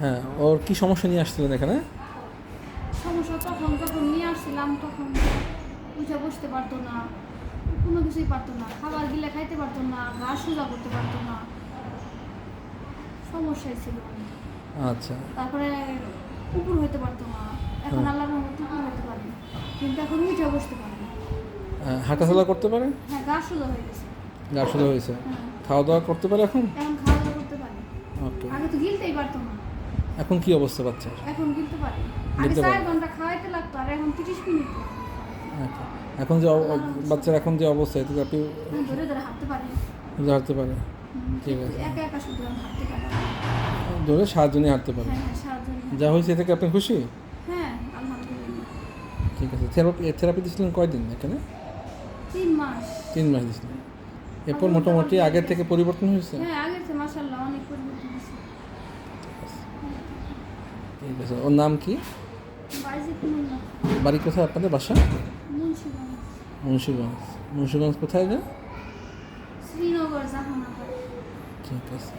হ্যাঁ ওর কি সমস্যা নিয়ে আসছিলেন এখানে? সমস্যা তখন যখন নিয়ে আসছিলাম তখন উঠে বসতে পারতো না কোনো কিছুই পারতো না খাবার গিলে খাইতে পারতো না ঘাস সোজা করতে পারতো না। সমস্যাই ছিল। আচ্ছা। তারপরে উপর হইতে পারতো না এখন হ্যাঁ। আল্লাহর মতো উপর হইতে পারে কিন্তু এখন উঠে বসতে পারে না। আহ, হাঁটাচলা করতে পারে? হ্যাঁ ঘাস সোজা হয়ে গেছে। গা সোজা হয়েছে। হ্যাঁ। খাওয়া দাওয়া করতে পারে এখন? এখন খাওয়া দাওয়া করতে পারে। ওকে। আগে তো গিলতেই পারতো না। এখন কি অবস্থা বাচ্চার এখন গিলতে পারে। আগে গিলতে পারে। ঘণ্টা খাওয়াইতে লাগতো আর এখন তিরিশ মিনিট। আচ্ছা এখন যে বাচ্চার এখন যে অবস্থা এতে তো আপনি ধরে ধরে হাঁটতে পারে। হাঁটতে পারে। ঠিক আছে। একা একা শুধু হাঁটতে পারে ধরে সাহায্য নিয়ে হাঁটতে পারে। যা হয়েছে এ থেকে আপনি খুশি? হ্যাঁ আলহামদুলিল্লাহ। ঠিক আছে থেরাপি থেরাপি দিয়েছিলেন কয়দিন এখানে? তিন মাস। তিন মাস এরপর মোটামুটি আগের থেকে পরিবর্তন হয়েছে? হ্যাঁ আগের থেকে অনেক পরিবর্তন হয়েছে ঠিক আছে। ওর নাম কি? বাড়ি কোথায় আপনাদের বাসা? মুন্সিগঞ্জ। মুন্সিগঞ্জ মুন্সিগঞ্জ কোথায় যে শ্রীনগর ঠিক আছে।